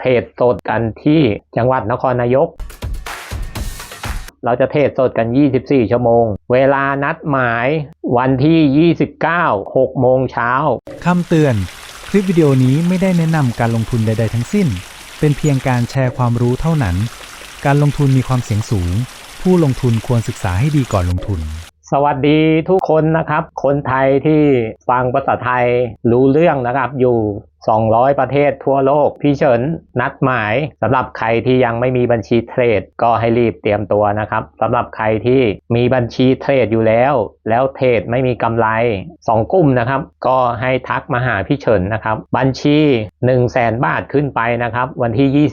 เทศสดกันที่จังหวัดนครนายก เราจะเทศสดกัน 24 ชั่วโมง เวลานัดหมายวันที่ 29 6 โมงเช้าคำเตือน คลิปวิดีโอนี้ไม่ได้แนะนำการลงทุนใด ๆ ทั้งสิ้น เป็นเพียงการแชร์ความรู้เท่านั้น การลงทุนมีความเสี่ยงสูง ผู้ลงทุนควรศึกษาให้ดีก่อนลงทุนสวัสดีทุกคนนะครับ คนไทยที่ฟังภาษาไทยรู้เรื่องนะครับ อยู่ 200 ประเทศทั่วโลก พี่เฉินนัดหมายสำหรับใครที่ยังไม่มีบัญชีเทรด ก็ให้รีบเตรียมตัวนะครับสำหรับใครที่มีบัญชีเทรดอยู่แล้ว แล้วเทรดไม่มีกำไร 2 กลุ่มนะครับ ก็ให้ทักมาหาพี่เฉินนะครับ บัญชี 1 0 0 0 0แบาทขึ้นไปนะครับ วันที่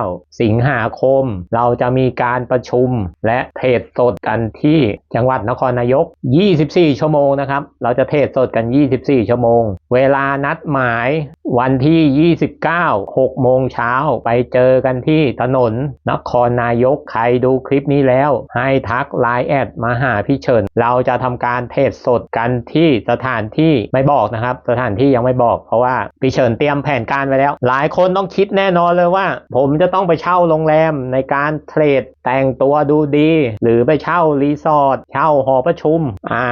29 สิงหาคม เราจะมีการประชุมและเทรดสดกันที่จังหวัดนครนายก 24 ชั่วโมงนะครับเราจะเทรดสดกัน 24 ชั่วโมง เวลานัดหมายวันที่ 29 6โมงเช้าไปเจอกันที่ถนนนครนายกใครดูคลิปนี้แล้ว ให้ทักไลน์แอดมาหาพี่เฉิน เราจะทำการเทรดสดกันที่สถานที่ไม่บอกนะครับ สถานที่ยังไม่บอกเพราะว่าพี่เฉินเตรียมแผนการไว้แล้ว หลายคนต้องคิดแน่นอนเลยว่า ผมจะต้องไปเช่าโรงแรมในการเทรดแต่งตัวดูดี หรือไปเช่ารีสอร์ทเช่าหอประชุม อ่า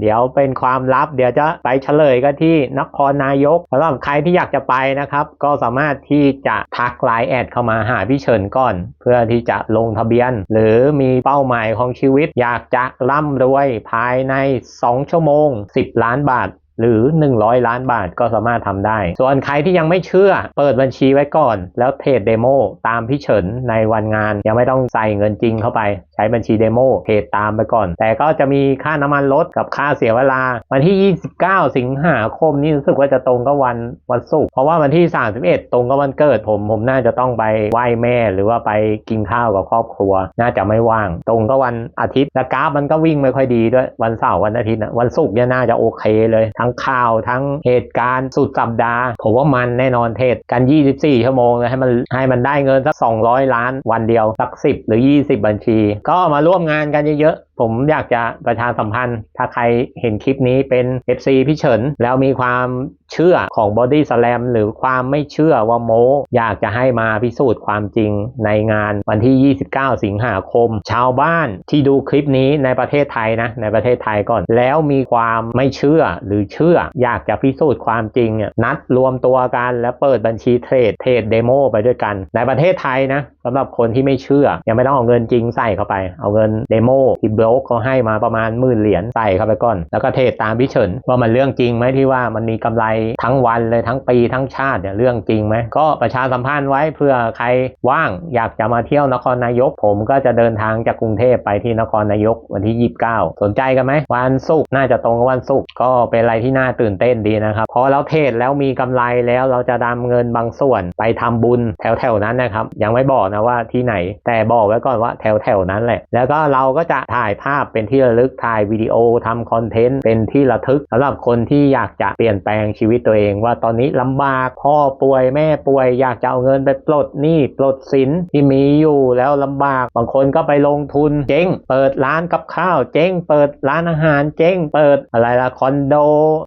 เดี๋ยวเป็นความลับเดี๋ยวจะไปเฉลยกันที่นครนายกสำหรับใครที่อยากจะไปนะครับ ก็สามารถที่จะทักไลน์แอดเข้ามาหาพี่เฉินก่อน เพื่อที่จะลงทะเบียน หรือมีเป้าหมายของชีวิต อยากจะร่ำรวยภายใน 2 ชั่วโมง 10 ล้านบาทหรือ 100 ล้านบาทก็สามารถทำได้ ส่วนใครที่ยังไม่เชื่อ เปิดบัญชีไว้ก่อน แล้วเทรดเดโมตามพี่เฉินในวันงาน ยังไม่ต้องใส่เงินจริงเข้าไป ใช้บัญชีเดโมเทรดตามไปก่อน แต่ก็จะมีค่าน้ำมันลดกับค่าเสียเวลา วันที่ 29 สิงหาคมนี่รู้สึกว่าจะตรงกับวันวันศุกร์เพราะว่าวันที่ 31 ตรงกับวันเกิดผมผมน่าจะต้องไปไหว้แม่ หรือว่าไปกินข้าวกับครอบครัว น่าจะไม่ว่าง ตรงกับวันอาทิตย์และกราฟมันก็วิ่งไม่ค่อยดีด้วยวันเสาร์วันอาทิตย์นะวันศุกร์เนี่ยน่าจะโอเคเลย ทั้งข่าวทั้งเหตุการณ์สุดสัปดาห์ ผมว่ามันแน่นอนเทรดกัน 24 ชั่วโมงเลยให้มันให้มันได้เงินสัก 200 ล้านวันเดียวสัก 10 หรือ 20 บัญชีก็มาร่วมงานกันเยอะ ผมอยากจะประชาสัมพันธ์ ถ้าใครเห็นคลิปนี้เป็น FC พี่เฉิน แล้วมีความเชื่อของ Body Slam หรือความไม่เชื่อว่าโม อยากจะให้มาพิสูจน์ความจริงในงานวันที่ 29 สิงหาคม ชาวบ้านที่ดูคลิปนี้ในประเทศไทยนะ ในประเทศไทยก่อน แล้วมีความไม่เชื่อหรือเชื่อ อยากจะพิสูจน์ความจริงเนี่ยนัดรวมตัวกันแล้วเปิดบัญชีเทรดเทรดเดโมไปด้วยกัน ในประเทศไทยนะสำหรับคนที่ไม่เชื่อยังไม่ต้องเอาเงินจริงใส่เข้าไปเอาเงินเดโมที่บล็อกเขาให้มาประมาณหมื่นเหรียญใส่เข้าไปก่อน แล้วก็เทรดตามพี่เฉินว่ามันเรื่องจริงไหมที่ว่ามันมีกำไรทั้งวันเลยทั้งปีทั้งชาติเนี่ยเรื่องจริงไหมก็ประชาสัมพันธ์ไว้เพื่อใครว่างอยากจะมาเที่ยวนครนายก ผมก็จะเดินทางจากกรุงเทพไปที่นครนายกวันที่ 29 สนใจกันไหมวันศุกร์น่าจะตรงกับวันศุกร์ก็เป็นอะไรที่น่าตื่นเต้นดีนะครับพอเราเทรดแล้วมีกำไรแล้วเราจะนำเงินบางส่วนไปทำบุญแถวๆนั้นนะครับยังไม่บอกนะว่าที่ไหน แต่บอกไว้ก่อนว่าแถวๆนั้นแหละ แล้วก็เราก็จะถ่ายภาพเป็นที่ระลึกถ่ายวิดีโอทำคอนเทนต์เป็นที่ระทึกสำหรับคนที่อยากจะเปลี่ยนแปลงชีวิตตัวเอง ว่าตอนนี้ลำบากพ่อป่วยแม่ป่วย อยากจะเอาเงินไปปลดหนี้ปลดสินที่มีอยู่แล้วลำบาก บางคนก็ไปลงทุนเจ๊ง เปิดร้านกับข้าวเจ๊ง เปิดร้านอาหารเจ๊ง เปิดอะไรละคอนโด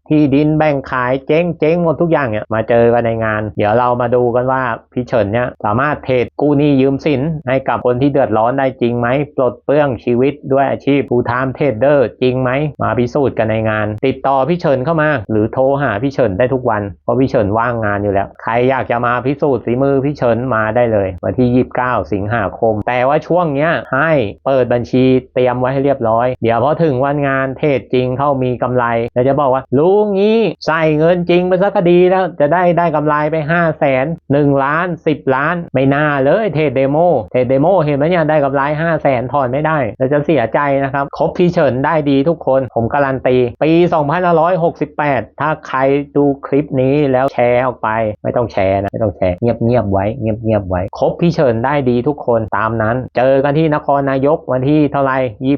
ที่ดินแบ่งขายเจ๊งเจ๊งหมดทุกอย่างเนี่ยมาเจอกันในงาน เดี๋ยวเรามาดูกันว่าพี่เฉินเนี่ยสามารถเทรดกู้หนี้ยืมสินให้กับคนที่เดือดร้อนได้จริงไหมปลดเปลื้องชีวิตด้วยอาชีพ full time trader จริงไหม มาพิสูจน์กันในงาน ติดต่อพี่เฉินเข้ามา หรือโทรหาพี่เฉินได้ทุกวัน เพราะพี่เฉินว่างงานอยู่แล้ว ใครอยากจะมาพิสูจน์ฝีมือพี่เฉินมาได้เลย วันที่ 29 สิงหาคม แต่ว่าช่วงเนี้ยให้เปิดบัญชีเตรียมไว้ให้เรียบร้อย เดี๋ยวพอถึงวันงานเทรดจริงเข้ามีกำไรเราจะบอกว่ารู้งี้ใส่เงินจริงไปสักก็ดีแล้วจะได้ได้กำไรไป 5 0 0แสน1ล้าน 10 ล้าน ไม่น่าเลยเทรดเดโมเทรดเดโมเห็นไหมเนี่ยได้กำไร 5 0 0แสนถอนไม่ได้เราจะเสียใจนะครับคบพี่เฉินได้ดีทุกคน ผมการันตี ปี 2568 ถ้าใครดูคลิปนี้แล้วแชร์ออกไป ไม่ต้องแชร์นะ ไม่ต้องแชร์ เงียบเงียบๆไว้ เงียบเงียบๆไว้คบพี่เฉินได้ดีทุกคนตามนั้น เจอกันที่นครนายกวันที่เท่าไหร่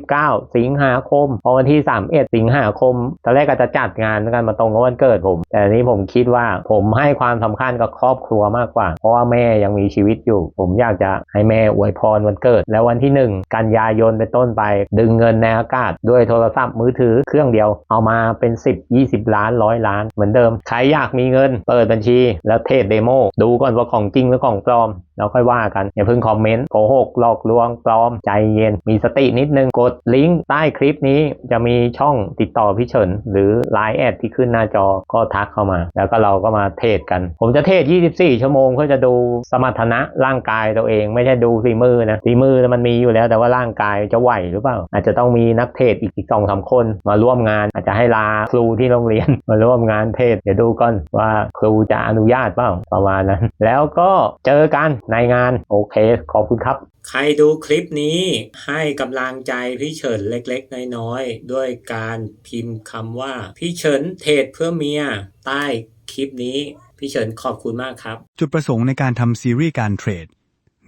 29 สิงหาคม พอวันที่ 31 สิงหาคม ตอนแรกก็จะจัดงานกันมาตรงกับวันเกิดผม แต่นี้ผมคิดว่าผมให้ความสำคัญกับครอบครัวมากกว่า เพราะว่าแม่ยังมีชีวิตอยู่ ผมอยากจะให้แม่อวยพรวันเกิด แล้ววันที่ 1 กันยายนเป็นต้นไปเดึงเงินในอากาศด้วยโทรศัพท์มือถือเครื่องเดียวเอามาเป็น 10 20 ล้านร้อยล้าน เหมือนเดิม ใครอยากมีเงิน เปิดบัญชี แล้วเทรดเดโมดูก่อนว่าของจริงหรือของปลอม แล้วค่อยว่ากัน อย่าเพิ่งคอมเมนต์โกหกหลอกลวงปลอมใจเย็น มีสตินิดนึงกดลิงก์ใต้คลิปนี้จะมีช่องติดต่อพี่เฉินหรือ Line แอดที่ขึ้นหน้าจอก็ทักเข้ามา แล้วก็เราก็มาเทรดกัน ผมจะเทรด24 ชั่วโมงเพื่อจะดูสมรรถนะร่างกายตัวเอง ไม่ใช่ดูฝีมือนะฝีมือมันมีอยู่แล้วแต่ว่าร่างกายจะไหวหรือเปล่า อาจจะต้องมีนักเทรดอีกสองสามคนมาร่วมงาน อาจจะให้ลาครูที่โรงเรียน มาร่วมงานเทศเดี๋ยวดูก่อนว่าครูจะอนุญาตเปล่าประมาณนั้น แล้วก็เจอกันในงานโอเค ขอบคุณครับ ใครดูคลิปนี้ให้กำลังใจพี่เฉินเล็กๆ น้อยๆ ด้วยการพิมพ์คำว่า พี่เฉินเทรดเพื่อเมีย ใต้คลิปนี้ พี่เฉินขอบคุณมากครับ จุดประสงค์ในการทำซีรีส์การเทรด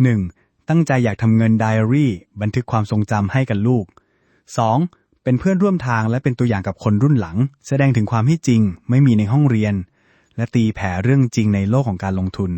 1. ตั้งใจอยากทำเงินไดอารี่ บันทึกความทรงจำให้กับลูก 2. เป็นเพื่อนร่วมทางและเป็นตัวอย่างกับคนรุ่นหลัง แสดงถึงความที่จริง ไม่มีในห้องเรียน และตีแผ่เรื่องจริงในโลกของการลงทุน